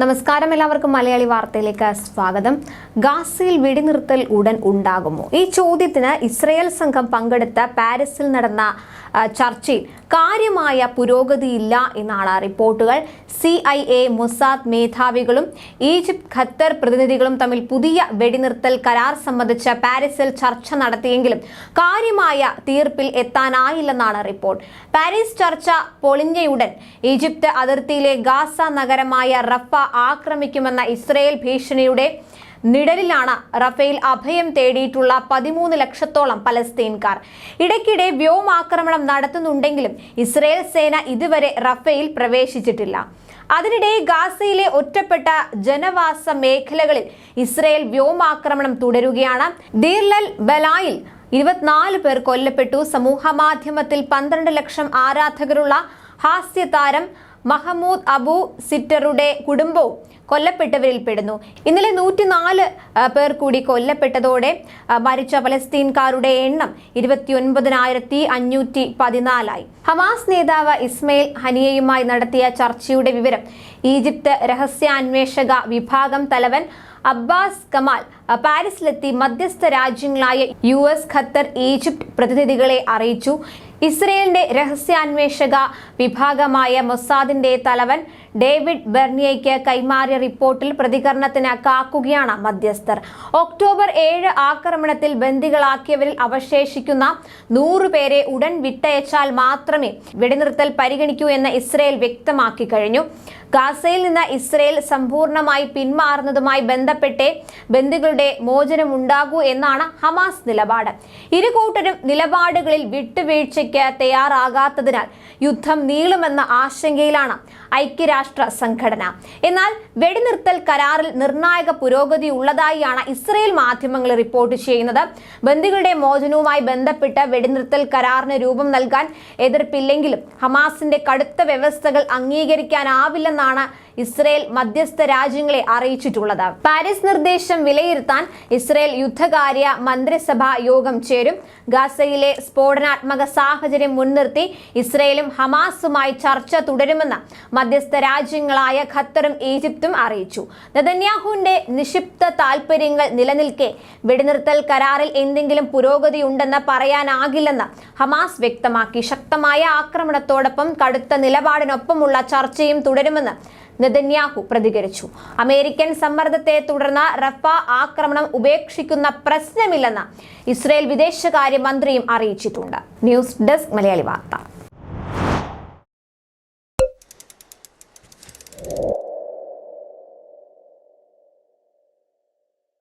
നമസ്കാരം എല്ലാവർക്കും മലയാളി വാർത്തയിലേക്ക് സ്വാഗതം. ഗാസയിൽ വെടിനിർത്തൽ ഉടൻ ഉണ്ടാകുമോ? ഈ ചോദ്യത്തിന് ഇസ്രയേൽ സംഘം പങ്കെടുത്ത പാരീസിൽ നടന്ന ചർച്ചയിൽ കാര്യമായ പുരോഗതിയില്ല എന്നാണ് റിപ്പോർട്ടുകൾ. സി ഐ എ മൊസാദ് മേധാവികളും ഈജിപ്ത് ഖത്തർ പ്രതിനിധികളും തമ്മിൽ പുതിയ വെടിനിർത്തൽ കരാർ സംബന്ധിച്ച് പാരീസിൽ ചർച്ച നടത്തിയെങ്കിലും കാര്യമായ തീർപ്പിൽ എത്താനായില്ലെന്നാണ് റിപ്പോർട്ട്. പാരീസ് ചർച്ച പൊളിഞ്ഞയുടൻ ഈജിപ്ത് അതിർത്തിയിലെ ഗാസ നഗരമായ റഫ ആക്രമിക്കുമെന്ന ഇസ്രയേൽ ഭീഷണിയുടെ നിഴലിലാണ് റഫേൽ അഭയം തേടിയിട്ടുള്ള പതിമൂന്ന് ലക്ഷത്തോളം പലസ്തീൻകാർ. ഇടയ്ക്കിടെ വ്യോമാക്രമണം നടത്തുന്നുണ്ടെങ്കിലും ഇസ്രയേൽ സേന ഇതുവരെ റഫേൽ പ്രവേശിച്ചിട്ടില്ല. അതിനിടെ ഗാസയിലെ ഒറ്റപ്പെട്ട ജനവാസ മേഖലകളിൽ ഇസ്രയേൽ വ്യോമാക്രമണം തുടരുകയാണ്. ദീർലൽ ബലായിൽ ഇരുപത്തിനാല് പേർ കൊല്ലപ്പെട്ടു. സമൂഹ മാധ്യമത്തിൽ പന്ത്രണ്ട് ലക്ഷം ആരാധകരുള്ള ഹാസ്യതാരം മഹമ്മൂദ് അബു സിറ്ററുടെ കുടുംബവും കൊല്ലപ്പെട്ടവരിൽ പെടുന്നു. ഇന്നലെ നൂറ്റിനാല് പേർ കൂടി കൊല്ലപ്പെട്ടതോടെ മരിച്ച പലസ്തീൻകാരുടെ എണ്ണം ഇരുപത്തിയൊൻപതിനായിരത്തി അഞ്ഞൂറ്റി പതിനാലായി ഹമാസ് നേതാവ് ഇസ്മയിൽ ഹനിയയുമായി നടത്തിയ ചർച്ചയുടെ വിവരം ഈജിപ്ത് രഹസ്യാന്വേഷക വിഭാഗം തലവൻ അബ്ബാസ് കമാൽ പാരീസിലെത്തി മധ്യസ്ഥ രാജ്യങ്ങളായ യു എസ് ഖത്തർ ഈജിപ്ത് പ്രതിനിധികളെ അറിയിച്ചു. ഇസ്രയേലിന്റെ രഹസ്യാന്വേഷക വിഭാഗമായ മൊസാദിന്റെ തലവൻ ഡേവിഡ് ബെർണിയയ്ക്ക് കൈമാറിയ റിപ്പോർട്ടിൽ പ്രതികരണത്തിന് കാക്കുകയാണ് മധ്യസ്ഥർ. ഒക്ടോബർ ഏഴ് ആക്രമണത്തിൽ ബന്ദികളാക്കിയവരിൽ അവശേഷിക്കുന്ന നൂറ് പേരെ ഉടൻ വിട്ടയച്ചാൽ മാത്രമേ വെടിനിർത്തൽ പരിഗണിക്കൂ എന്ന് ഇസ്രയേൽ വ്യക്തമാക്കി കഴിഞ്ഞു. ഗാസയിൽ നിന്ന് ഇസ്രയേൽ സമ്പൂർണമായി പിന്മാറുന്നതുമായി ബന്ധപ്പെട്ടേ ബന്ദികളുടെ മോചനമുണ്ടാകൂ എന്നാണ് ഹമാസ് നിലപാട്. ഇരു കൂട്ടരും നിലപാടുകളിൽ വിട്ടുവീഴ്ചയ്ക്ക് തയ്യാറാകാത്തതിനാൽ യുദ്ധം നീളുമെന്ന ആശങ്കയിലാണ് ഐക്യരാഷ്ട്ര സംഘടന. എന്നാൽ വെടിനിർത്തൽ കരാറിൽ നിർണായക പുരോഗതി ഉള്ളതായാണ് ഇസ്രയേൽ മാധ്യമങ്ങൾ റിപ്പോർട്ട് ചെയ്യുന്നത്. ബന്ദികളുടെ മോചനവുമായി ബന്ധപ്പെട്ട് വെടിനിർത്തൽ കരാറിന് രൂപം നൽകാൻ എതിർപ്പില്ലെങ്കിലും ഹമാസിന്റെ കടുത്ത വ്യവസ്ഥകൾ അംഗീകരിക്കാനാവില്ലെന്നാണ് ഇസ്രയേൽ മധ്യസ്ഥ രാജ്യങ്ങളെ അറിയിച്ചിട്ടുള്ളത്. പാരീസ് നിർദ്ദേശം വിലയിരുത്താൻ ഇസ്രയേൽ യുദ്ധകാര്യ മന്ത്രിസഭാ യോഗം ചേരും. ഗാസയിലെ സ്ഫോടനാത്മക സാഹചര്യം മുൻനിർത്തി ഇസ്രയേലും ഹമാസുമായി ചർച്ച തുടരുമെന്ന് മധ്യസ്ഥ രാജ്യങ്ങളായ ഖത്തറും ഈജിപ്തും അറിയിച്ചു. നെതന്യാഹുവിന്റെ നിക്ഷിപ്ത താൽപര്യങ്ങൾ നിലനിൽക്കെ വെടിനിർത്തൽ കരാറിൽ എന്തെങ്കിലും പുരോഗതി ഉണ്ടെന്ന് പറയാനാകില്ലെന്ന് ഹമാസ് വ്യക്തമാക്കി. ശക്തമായ ആക്രമണത്തോടൊപ്പം കടുത്ത നിലപാടിനൊപ്പമുള്ള ചർച്ചയും തുടരുമെന്ന് നെതന്യാഹു പ്രതികരിച്ചു. അമേരിക്കൻ സമ്മർദ്ദത്തെ തുടർന്ന് റഫ ആക്രമണം ഉപേക്ഷിക്കുന്ന പ്രശ്നമില്ലെന്ന് ഇസ്രയേൽ വിദേശകാര്യ മന്ത്രിയും അറിയിച്ചിട്ടുണ്ട്. ന്യൂസ് ഡെസ്ക് മലയാളി വാർത്ത.